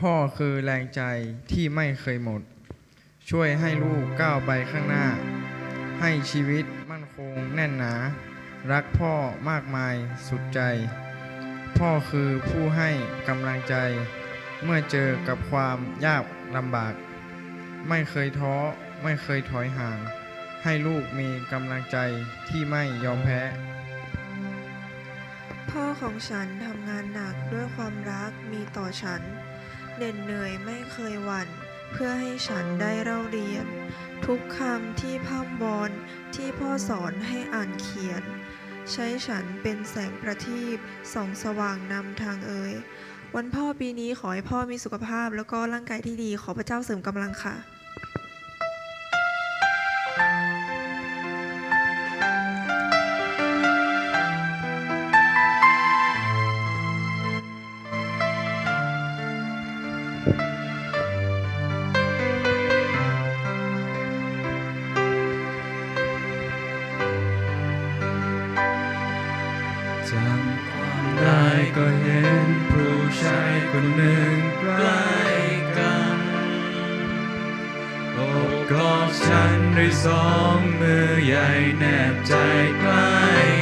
พ่อคือแรงใจที่ไม่เคยหมด ช่วยให้ลูกก้าวไปข้างหน้า ให้ชีวิตมั่นคงแน่นหนา รักพ่อมากมายสุดใจ พ่อคือผู้ให้กำลังใจ เมื่อเจอกับความยากลำบาก ไม่เคยท้อไม่เคยถอยห่าง ให้ลูกมีกำลังใจที่ไม่ยอมแพ้ พ่อของฉันทำงานหนักด้วยความรักมีต่อฉัน เหน็ดเหนื่อยไม่เคยหวั่น เพื่อให้ฉันได้เล่าเรียน ทุกคำที่พร่ำบอนที่พ่อสอนให้อ่านเขียน ใช้ฉันเป็นแสงประทีปส่องสว่างนำทางเอ่ยวันพ่อปีนี้ขอให้พ่อมีสุขภาพแล้วก็ร่างกายที่ดีขอพระเจ้าเสริมกำลังค่ะ จำความได้ก็เห็นผู้ชายคนหนึ่งใกล้กันโอบกอดฉันด้วยสองมือใหญ่แนบใจใกล้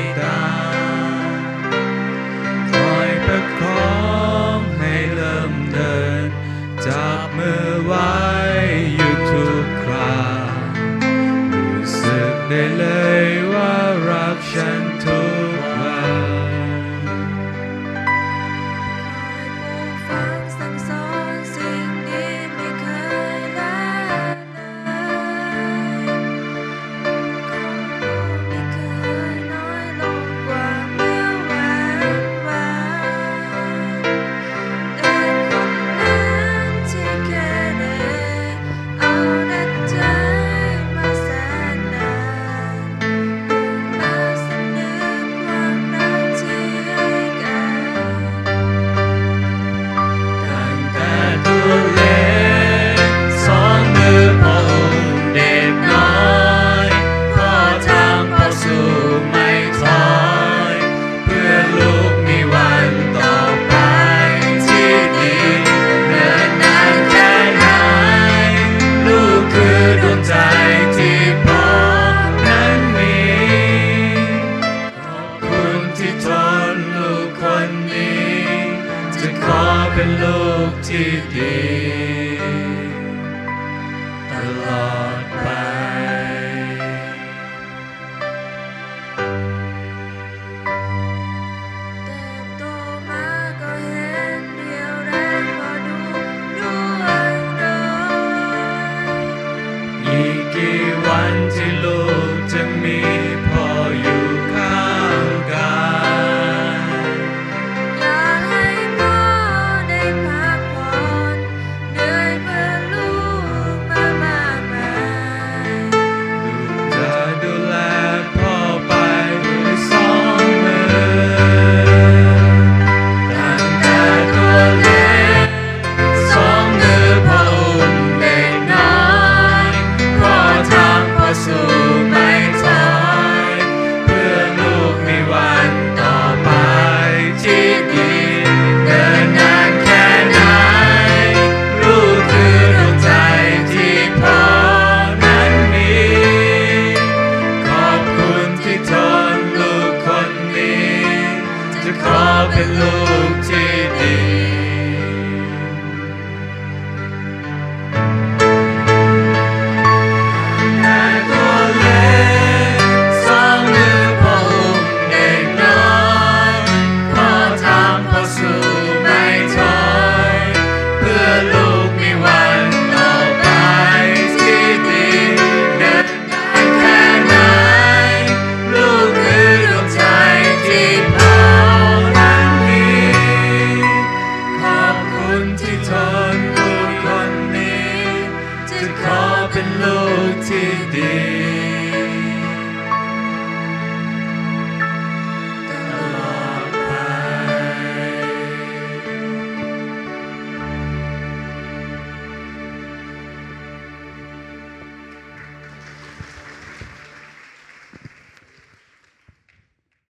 ขอเป็น